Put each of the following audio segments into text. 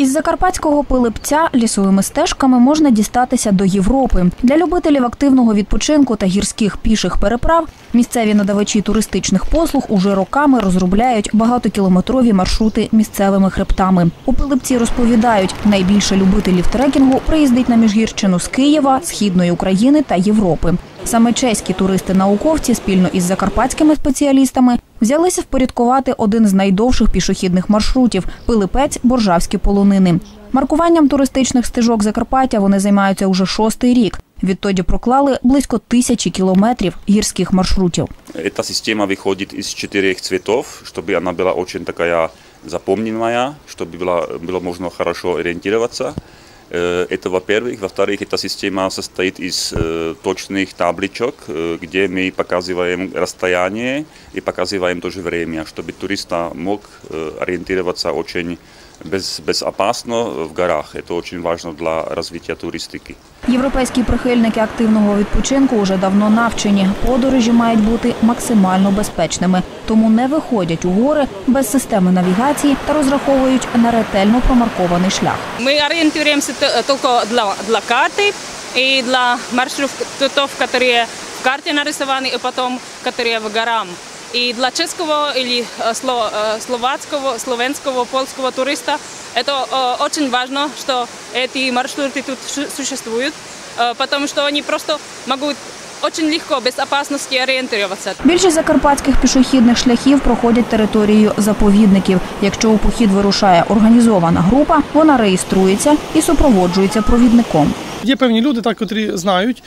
Із закарпатського пилипця лісовими стежками можна дістатися до Європи. Для любителів активного відпочинку та гірських піших переправ місцеві надавачі туристичних послуг уже роками розробляють багатокілометрові маршрути місцевими хребтами. У пилипці розповідають, найбільше любителів трекінгу приїздить на міжгірщину з Києва, східної України та Європи. Саме чеські туристи-науковці спільно із закарпатськими спеціалістами взялися впорядкувати один з найдовших пішохідних маршрутів Пилипець Боржавські полонини. Маркуванням туристичних стежок Закарпаття вони займаються уже шостий рік. Відтоді проклали близько тисячі кілометрів гірських маршрутів. Эта система выходит из четырех цветов, чтобы она была очень такая запомненная, чтобы было, было можно хорошо ориентироваться. Э, Это во-первых. Во-вторых, эта система состоит из э, точных табличек, э, где мы показываем расстояние и показываем тоже время, чтобы турист мог э, ориентироваться очень без, безопасно в горах. Это очень важно для развития туристики. Європейські прихильники активного відпочинку вже давно навчені. Подорожі мають бути максимально безпечними, тому не виходять у гори без системи навігації та розраховують на ретельно промаркований шлях. Мы ориентируемся т- только для, для карты и для маршрутов, которые в карте нарисованы, и потом, которые в горам. И для чешского или э, сло- э, словацкого, словенского, польского туриста это э, очень важно, что эти маршруты тут шу- существуют, э, потому что они просто могут очень легко, без опасности ориентироваться. Більшість закарпатських пішохідних шляхів проходять територією заповідників. Якщо у похід вирушає організована група, вона реєструється і супроводжується провідником. Є певні люди, так, котрі знають,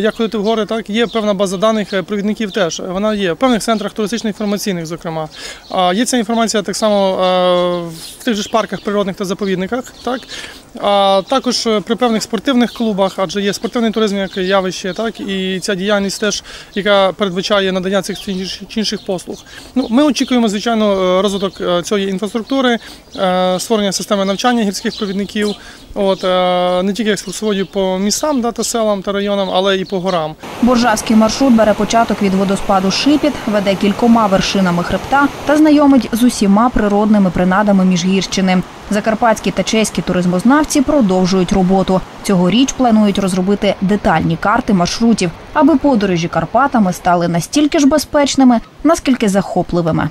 як ходити в гори, так є певна база даних е, провідників теж. Вона є в певних центрах туристично-інформаційних, зокрема. Є ця інформація так само е, в тих же ж парках природних та заповідниках. Так? А, також е, при певних спортивних клубах, адже є спортивний туризм як явище, так і ця діяльність теж, яка передбачає надання цих чи інших- послуг. Ну, ми очікуємо, звичайно, е, розвиток е, цієї інфраструктури, створення системи навчання гірських провідників. От, не тільки екскурсоводів по містам да, та селам та районам, але і по горам. Боржавський маршрут бере початок від водоспаду Шипіт, веде кількома вершинами хребта та знайомить з усіма природними принадами Міжгірщини. Закарпатські та чеські туризмознавці продовжують роботу. Цьогоріч планують розробити детальні карти маршрутів, аби подорожі Карпатами стали настільки ж безпечними, наскільки захопливими.